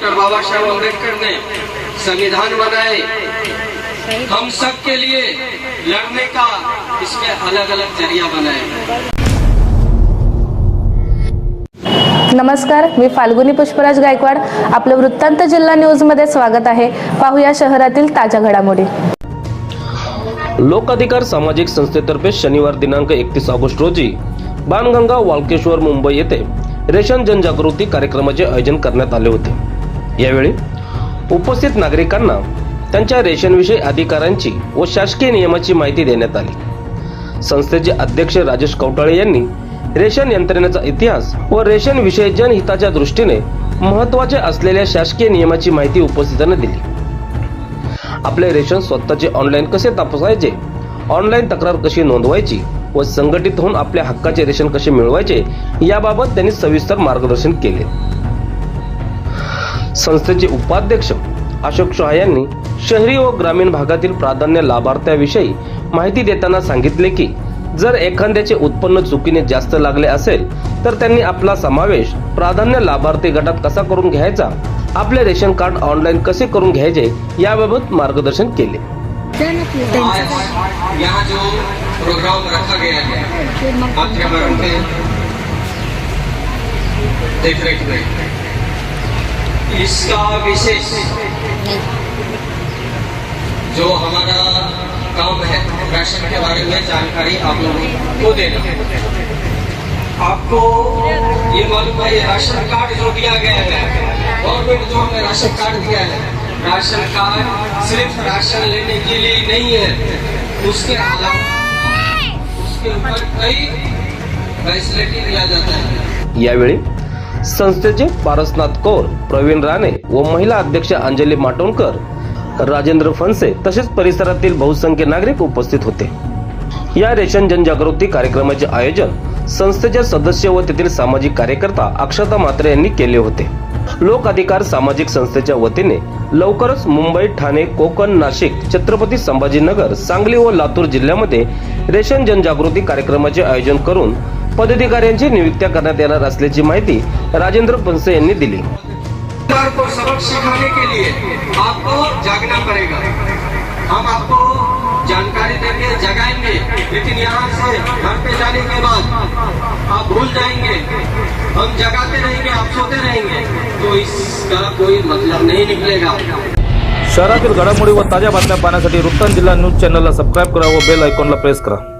Doctor Baba Saheb Ambedkar ने संविधान बनाए। हम सब के लिए लड़ने का इसके अलग अलग जरिया बनाए नमस्कार मी फाल्गुनी पुष्पराज गायकवाड. आपलं वृत्तांत जिल्हा न्यूजमध्ये स्वागत आहे. पाहूया शहरातील ताज्या घडामोडी. लोकाधिकार सामाजिक संस्थेतर्फे शनिवार दिनांक एकतीस ऑगस्ट रोजी बाणगंगा वालकेश्वर मुंबई येथे रेशन जनजागृती कार्यक्रमाचे आयोजन करण्यात आले होते. यावेळी उपस्थित नागरिकांना त्यांच्या रेशनविषयी अधिकारांची व शासकीय नियमाची माहिती देण्यात आली. संस्थेचे अध्यक्ष राजेश कवटाळे यांनी रेशन यंत्रणेचा इतिहास व रेशन विषयी जनहिताच्या दृष्टीने महत्त्वाचे असलेल्या शासकीय नियमाची माहिती उपस्थितांना दिली. आपले रेशन स्वतःचे ऑनलाईन कसे तपासायचे? ऑनलाईन तक्रार कशी नोंदवायची? व संघटित होऊन आपल्या हक्काचे रेशन कसे मिळवायचे? याबाबत त्यांनी सविस्तर मार्गदर्शन केले. संस्थेचे उपाध्यक्ष अशोक शहा यांनी शहरी व ग्रामीण भागातील प्राधान्य लाभार्थ्याविषयी माहिती देताना सांगितले की जर एखाद्याचे उत्पन्न चुकीने जास्त लागले असेल तर त्यांनी आपला समावेश प्राधान्य लाभार्थी गटात कसा करून घ्यायचा आपले रेशन कार्ड ऑनलाईन कसे करून घ्यायचे याबाबत मार्गदर्शन केले. प्रोग्राम इसका विशेष जो हमारा काम है राशन के बारे में जानकारी आप लोगों को देना। आपको ये मालूम है राशन कार्ड जो दिया गया है गवर्नमेंट जो हमें राशन कार्ड दिया है, राशन कार्ड सिर्फ़ राशन लेने के लिए नहीं है, उसके अलावा उसके ऊपर कई फैसिलिटी दिया जाता है। यावेळी संस्थेचे पारसनाथ कौर प्रवीण राणे व महिला अध्यक्ष अंजली माटोणकर राजेंद्र फणसे तसेच परिसरातील बहुसंख्य नागरिक उपस्थित होते. या रेशन जनजागृती कार्यक्रमाचे आयोजन संस्थेचे सदस्य व तेथील सामाजिक कार्यकर्ता अक्षता मात्रे यांनी केले होते. लोक अधिकार सामाजिक संस्थेच्या वतीने लवकरच मुंबई ठाणे कोकण नाशिक छत्रपती संभाजीनगर सांगली व लातूर जिल्ह्यामध्ये रेशन जनजागृती कार्यक्रमाचे आयोजन करून पदाधिकाऱ्यांची नियुक्त्या करण्यात येणार असल्याची माहिती राजेंद्र फणसे यांनी दिली. परिवार को सबक सिखाने के लिए आपको जागना पड़ेगा. हम आपको जानकारी देंगे जगाएंगे. लेकिन यहाँ से घर पे जाने के बाद आप भूल जाएंगे. हम जगाते रहेंगे आप सोते रहेंगे. तो इसका कोई मतलब नहीं निकलेगा. शहरातील घडामोडी व ताज्या बातम्या पाहण्यासाठी वृत्तांत जिल्हा न्यूज चॅनलला सबस्क्राईब करा व बेल आयकॉनला प्रेस करा.